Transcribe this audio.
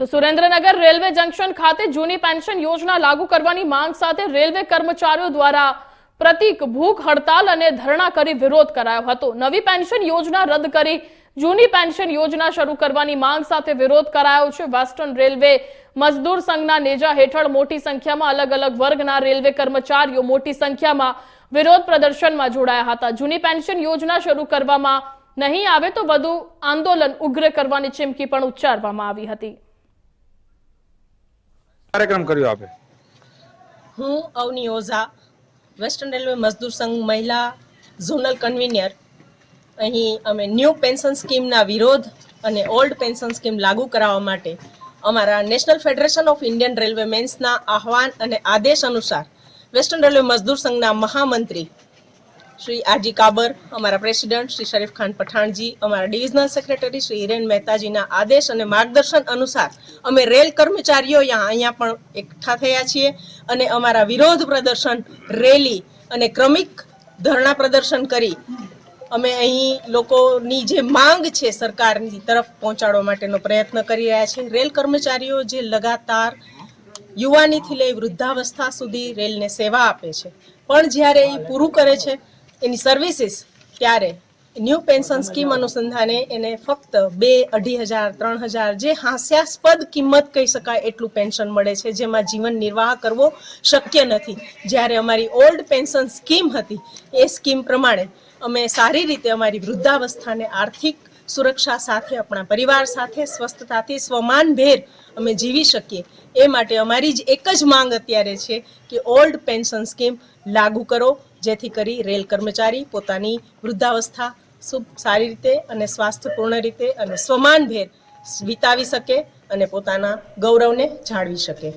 તો Surendranagar railway junction ખાતે જૂની પેન્શન યોજના લાગુ કરવાની માંગ સાથે રેલવે કર્મચારીઓ દ્વારા પ્રતિક ભૂખ હડતાલ અને ધરણા કરી વિરોધ કરાયો હતો. નવી પેન્શન યોજના રદ કરી જૂની પેન્શન યોજના શરૂ કરવાની માંગ સાથે વિરોધ કરાયો છે. વેસ્ટર્ન રેલવે મજદૂર સંઘના નેજા હેઠળ મોટી સંખ્યામાં અલગ અલગ વર્ગના રેલવે કર્મચારીઓ મોટી સંખ્યામાં વિરોધ પ્રદર્શનમાં જોડાયા હતા. જૂની પેન્શન યોજના શરૂ કરવામાં નહીં આવે તો વધુ આંદોલન ઉગ્ર કરવાની ચીમકી પણ ઉચ્ચારવામાં આવી હતી. કાર્યક્રમ કર્યો આપે. હું અવની ઓઝા વેસ્ટર્ન રેલવે મજદૂર સંઘ મહિલા, ઝોનલ કન્વીનર. અહીં અમે ન્યૂ પેન્શન સ્કીમના વિરોધ અને ઓલ્ડ પેન્શન સ્કીમ લાગુ કરાવવા માટે અમારા national federation of Indian railway મેન્સના આહવાન અને આદેશ અનુસાર વેસ્ટર્ન રેલવે મજદૂર સંઘના મહામંત્રી શ્રી આરજી કાબર, અમારા પ્રેસિડન્ટ શ્રી શરીફ ખાન પઠાણજી, અમારા ડિવિઝનલ સેક્રેટરી શ્રી હિરેન મહેતાજીના આદેશ અને માર્ગદર્શન અનુસાર અમે રેલ કર્મચારીઓ અહીંયા પણ એકઠા થયા છીએ અને અમારા વિરોધ પ્રદર્શન, રેલી અને ક્રમિક ધરણા પ્રદર્શન કરી અમે અહીં લોકોની જે માંગ છે સરકારની તરફ પહોંચાડવા માટેનો પ્રયત્ન કરી રહ્યા છે રેલ કર્મચારીઓ જે લગાતાર યુવાનીથી લઈ વૃદ્ધાવસ્થા સુધી રેલને સેવા આપે છે. પણ જ્યારે એ પૂરું કરે છે એની સર્વિસીસ ત્યારે ન્યૂ પેન્શન સ્કીમ અનુસંધાને એને ફક્ત બે અઢી હજાર, ત્રણ હજાર જે હાસ્યાસ્પદ કિંમત કહી શકાય એટલું પેન્શન મળે છે, જેમાં જીવન નિર્વાહ કરવો શક્ય નથી. જ્યારે અમારી ઓલ્ડ પેન્શન સ્કીમ હતી, એ સ્કીમ પ્રમાણે અમે સારી રીતે અમારી વૃદ્ધાવસ્થાને આર્થિક સુરક્ષા સાથે, આપણા પરિવાર સાથે, સ્વસ્થતાથી સ્વમાનભેર અમે જીવી શકીએ. એ માટે અમારી જ એક જ માંગ અત્યારે છે કે ઓલ્ડ પેન્શન સ્કીમ લાગુ કરો જેથી કરી રેલ કર્મચારી પોતાની વૃદ્ધાવસ્થા શુભ સારી રીતે અને સ્વાસ્થ્યપૂર્ણ રીતે અને સ્વમાનભેર વિતાવી શકે અને પોતાના ગૌરવને જાળવી શકે.